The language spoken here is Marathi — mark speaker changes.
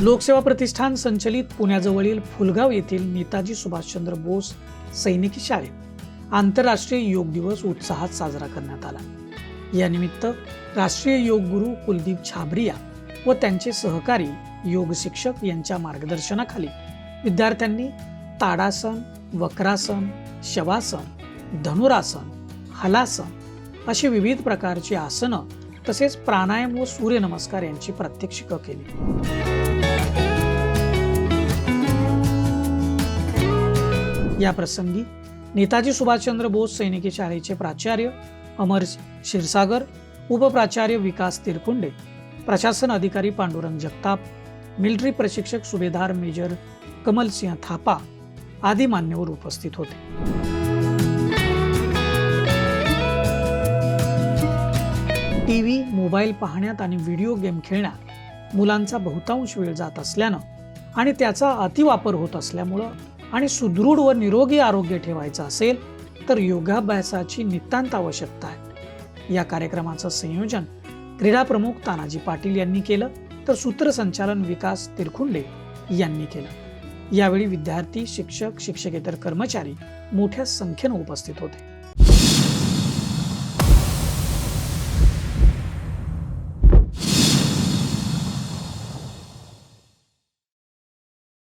Speaker 1: लोकसेवा प्रतिष्ठान संचलित पुण्याजवळील फुलगाव येथील नेताजी सुभाषचंद्र बोस सैनिकी शाळेत आंतरराष्ट्रीय योग दिवस उत्साहात साजरा करण्यात आला. यानिमित्त राष्ट्रीय योग गुरु कुलदीप छाबरिया व त्यांचे सहकारी योग शिक्षक यांच्या मार्गदर्शनाखाली विद्यार्थ्यांनी ताडासन वक्रासन शवासन धनुरासन हलासन अशी विविध प्रकारची आसनं तसेच प्राणायाम व सूर्यनमस्कार यांची प्रात्यक्षिकं केली. या प्रसंगी नेताजी सुभाषचंद्र बोस सैनिकी शाळेचे प्राचार्य अमर क्षीरसागर उपप्राचार्य विकास तिरकुंडे प्रशासन अधिकारी पांडुरंग जगताप मिलिटरी प्रशिक्षक सुभेदार मेजर कमलसिंह थापा आदी मान्यवर उपस्थित होते. टी व्ही मोबाईल पाहण्यात आणि व्हिडिओ गेम खेळण्यात मुलांचा बहुतांश वेळ जात असल्यानं आणि त्याचा अतिवापर होत असल्यामुळं आणि सुदृढ व निरोगी आरोग्य ठेवायचं असेल तर योगाभ्यासाची नितांत आवश्यकता आहे. या कार्यक्रमाचं संयोजन क्रीडा प्रमुख तानाजी पाटील यांनी केलं तर सूत्रसंचालन विकास तिरखुंडे यांनी केलं. यावेळी विद्यार्थी शिक्षक शिक्षकेतर कर्मचारी मोठ्या संख्येनं उपस्थित होते.